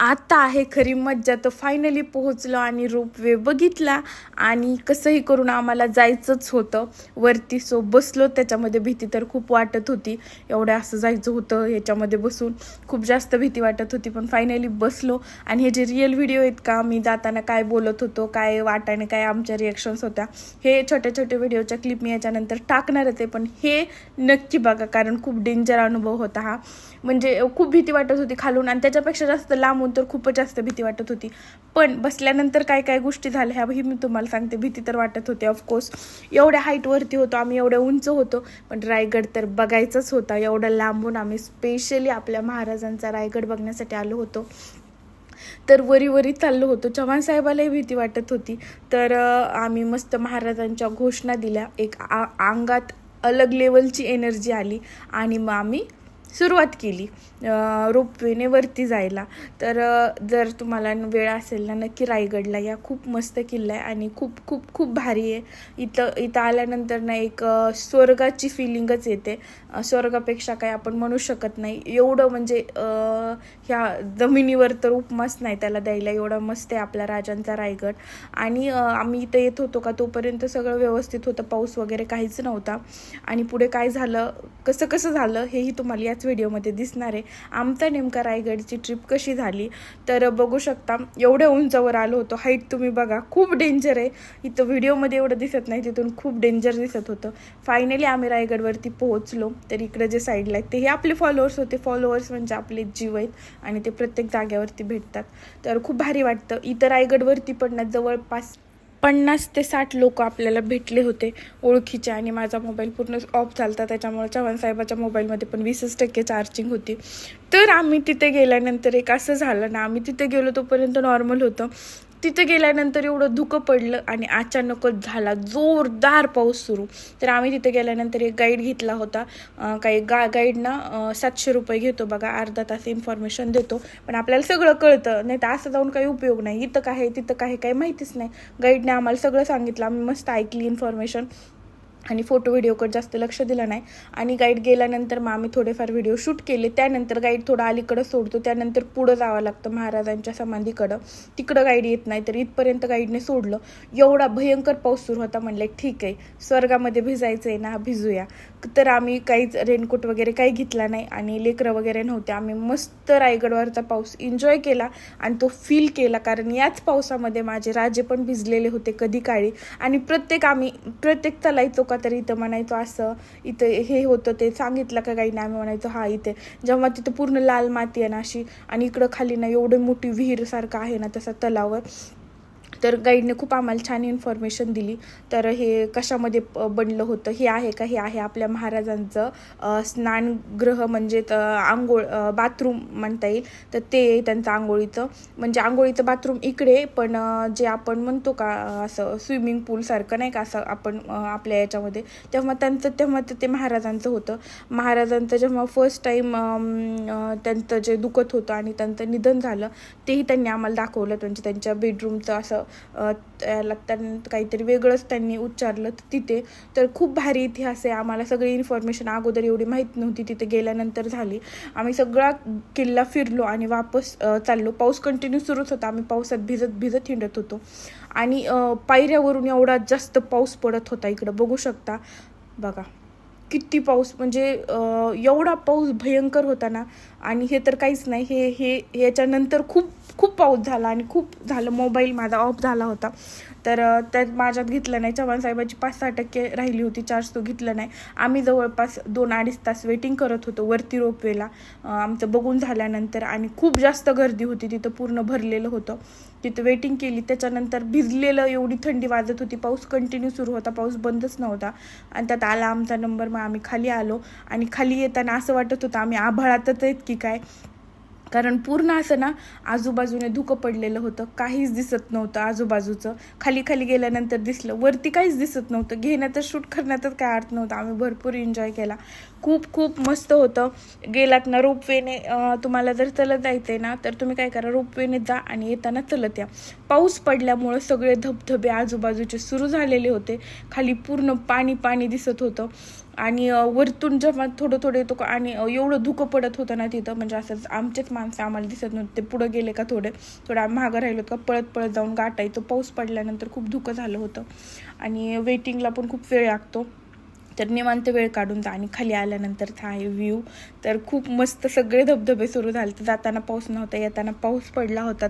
आता आहे खरी मज्जा. तर फायनली पोहोचलो आणि रोपवे बघितला आणि कसंही करून आम्हाला जायचंच होतं. वरती सो बसलो त्याच्यामध्ये भीती तर खूप वाटत होती. एवढं असं जायचं होतं ह्याच्यामध्ये बसून. खूप जास्त भीती वाटत होती पण फायनली बसलो. आणि हे जे रिअल व्हिडिओ आहेत का मी जाताना काय बोलत होतो काय वाटाने काय आमच्या रिॲक्शन्स होत्या हे छोट्या छोट्या व्हिडिओच्या क्लिप मी याच्यानंतर टाकणारच आहे. पण हे नक्की बघा कारण खूप डेंजर अनुभव होता हा. म्हणजे खूप भीती वाटत होती खालून आणि त्याच्यापेक्षा जास्त लांबून तर खूपच जास्त भीती वाटत होती. पण बसल्यानंतर काय काय गोष्टी झाल्या ह्याही मी तुम्हाला सांगते. भीती तर वाटत होती ऑफकोर्स एवढ्या हाईटवरती होतो आम्ही एवढ्या उंच होतो. पण रायगड तर बघायचाच होता. एवढं लांबून आम्ही स्पेशली आपल्या महाराजांचा रायगड बघण्यासाठी आलो होतो. तर वरी वरी चाललो होतो. चव्हाण साहेबालाही भीती वाटत होती. तर आम्ही मस्त महाराजांच्या घोषणा दिल्या. एक आ अंगात अलग लेवलची एनर्जी आली. आणि मग आम्ही सुरुवात केली रोपवेने वरती जायला. तर जर तुम्हाला वेळ असेल ना नक्की रायगडला या. खूप मस्त किल्ला आहे आणि खूप खूप खूप भारी आहे. इथं इथं आल्यानंतर ना एक स्वर्गाची फिलिंगच येते. स्वर्गापेक्षा काय आपण म्हणू शकत नाही. एवढं म्हणजे ह्या जमिनीवर तर उपमास नाही त्याला द्यायला. एवढा मस्त आहे आपला राजांचा रायगड. आणि आम्ही इथं येत होतो का तोपर्यंत सगळं व्यवस्थित होतं. पाऊस वगैरे काहीच नव्हता. आणि पुढे काय झालं कसं कसं झालं हेही तुम्हाला याच व्हिडिओमध्ये दिसणार आहे. आमचा नेमका रायगडची ट्रिप कशी झाली? तर बघू शकता एवढ्या उंचावर आलो होतो. हाईट तुम्ही बघा खूप डेंजर आहे. इथं व्हिडिओमध्ये एवढं दिसत नाही तिथून खूप डेंजर दिसत होतं. फायनली आम्ही रायगडवरती पोहोचलो. तर इकडे जे साईडला आहेत ते हे आपले फॉलोअर्स होते. फॉलोअर्स म्हणजे आपले जीव आहेत आणि ते प्रत्येक जाग्यावरती भेटतात. तर खूप भारी वाटतं. इथं रायगडवरती पण जवळपास पन्नास ते साठ लोक आपल्याला भेटले होते ओळखीचे आणि माझा मोबाईल पूर्ण ऑफ झालता. त्याच्यामुळे चव्हाण साहेबाच्या मोबाईलमध्ये पण वीसच टक्के चार्जिंग होती. तर आम्ही तिथे गेल्यानंतर एक असं झालं ना आम्ही तिथे गेलो तोपर्यंत नॉर्मल होतं. तिथे गेल्यानंतर एवढं धुकं पडलं आणि अचानकच झाला जोरदार पाऊस सुरू. तर आम्ही तिथे गेल्यानंतर एक गाईड घेतला होता. काही गा गाईडना सातशे रुपये घेतो बघा अर्धा तास इन्फॉर्मेशन देतो. पण आपल्याला सगळं कळतं नाही तर असं जाऊन काही उपयोग नाही. इथं काय आहे तिथं काय काही माहितीच नाही. गाईडने आम्हाला सगळं सांगितलं. आम्ही मस्त ऐकली इन्फॉर्मेशन आणि फोटो व्हिडिओकडे जास्त लक्ष दिलं नाही. आणि गाईड गेल्यानंतर मग आम्ही थोडेफार व्हिडिओ शूट केले. त्यानंतर गाईड थोडं अलीकडं सोडतो. त्यानंतर पुढं जावं लागतं महाराजांच्या समाधीकडं. तिकडं गाईड येत नाही. तर इथपर्यंत गाईडने सोडलं. एवढा भयंकर पाऊस सुरू होता. म्हणले ठीक आहे. स्वर्गामध्ये भिजायचं आहे ना भिजूया. तर आम्ही काहीच रेनकोट वगैरे काही घेतला नाही. आणि लेकरं वगैरे नव्हते. आम्ही मस्त रायगडवरचा पाऊस एन्जॉय केला. आणि तो फील केला. कारण याच पावसामध्ये माझे राजे पण भिजलेले होते कधी काळी आणि प्रत्येक आम्ही प्रत्येक चालायचो का तर इथं म्हणायचो असं इथं हे होतं ते सांगितलं का काही? नाही आम्ही म्हणायचो हा इथे. जेव्हा तिथं पूर्ण लाल माती आहे ना अशी आणि इकडं खाली ना एवढी मोठी विहीर सारखं आहे ना तसा तलावर तर गाईडने खूप आम्हाला छान इन्फॉर्मेशन दिली. तर हे कशामध्ये प- बनलं होतं हे आहे का हे आहे? आपल्या महाराजांचं स्नानगृह म्हणजे आंघोळ बाथरूम म्हणता येईल. तर ते त्यांचं आंघोळीचं म्हणजे आंघोळीचं बाथरूम इकडे पण जे आपण म्हणतो का असं स्विमिंग पूलसारखं नाही का असं आपण आपल्या याच्यामध्ये तेव्हा त्यांचं तेव्हा ते- ते महाराजांचं होतं. महाराजांचं जेव्हा फर्स्ट टाईम त्यांचं जे दुखत होतं आणि त्यांचं निधन झालं तेही त्यांनी आम्हाला दाखवलं. म्हणजे त्यांच्या बेडरूमचं असं त्याला त्यां काहीतरी वेगळंच त्यांनी उच्चारलं तिथे. तर खूप भारी इतिहास आहे. आम्हाला सगळी इन्फॉर्मेशन अगोदर एवढी माहीत नव्हती. तिथे गेल्यानंतर झाली. आम्ही सगळा किल्ला फिरलो आणि वापस चाललो. पाऊस कंटिन्यू सुरूच होता. आम्ही पावसात भिजत भिजत हिंडत होतो. आणि पायऱ्यावरून एवढा जास्त पाऊस पडत होता इकडं. बघू शकता. बघा. किती पाऊस म्हणजे एवढा पाऊस भयंकर होता ना. आणि हे तर काहीच नाही हे हे याच्यानंतर खूप खूप पाऊस झाला आणि खूप झालं. मोबाईल माझा ऑफ झाला होता. तर त्यात माझ्यात घेतलं नाही. चव्हाण साहेबाची पाच सहा टक्के राहिली होती चार्ज तो घेतलं नाही. आम्ही जवळपास दोन अडीच तास वेटिंग करत होतो वरती रोपवेला आमचं बघून झाल्यानंतर आणि खूप जास्त गर्दी होती तिथं पूर्ण भरलेलं होतं. तिथं वेटिंग केली त्याच्यानंतर भिजलेलं एवढी थंडी वाजत होती. पाऊस कंटिन्यू सुरू होता पाऊस बंदच नव्हता. आणि त्यात आला आमचा नंबर मग आम्ही खाली आलो. आणि खाली येताना असं वाटत होतं आम्ही आभाळातच आहेत की काय? कारण पूर्ण असं ना आजूबाजूने धुकं पडलेलं होतं काहीच दिसत नव्हतं आजूबाजूचं. खाली खाली गेल्यानंतर दिसलं वरती काहीच दिसत नव्हतं. घेण्यातच शूट करण्यातच काय अर्थ नव्हता. आम्ही भरपूर एन्जॉय केला. खूप खूप मस्त होतं. गेलात ना रोपवेने तुम्हाला जर चलत जायचं आहे ना तर तुम्ही काय करा रोपवेने जा आणि येताना चलत या. पाऊस पडल्यामुळं सगळे धबधबे आजूबाजूचे सुरू झालेले होते. खाली पूर्ण पाणी पाणी दिसत होतं. आणि वरतून जेव्हा थोडं थोडं येतो का आणि एवढं धुकं पडत होतं ना तिथं म्हणजे असंच आमचेच माणसं आम्हाला दिसत नव्हते. ते पुढं गेले का थोडे थोडं आम्ही मागं राहिलो का पळत पळत जाऊन गाठायचो पाऊस पडल्यानंतर खूप धुकं झालं होतं. आणि वेटिंगला पण खूप वेळ लागतो. तर निवांत वेळ काढून जा आणि खाली आल्यानंतरचा आहे व्ह्यू तर खूप मस्त सगळे धबधबे सुरू झाले. तर जाताना पाऊस नव्हता येताना पाऊस पडला होता.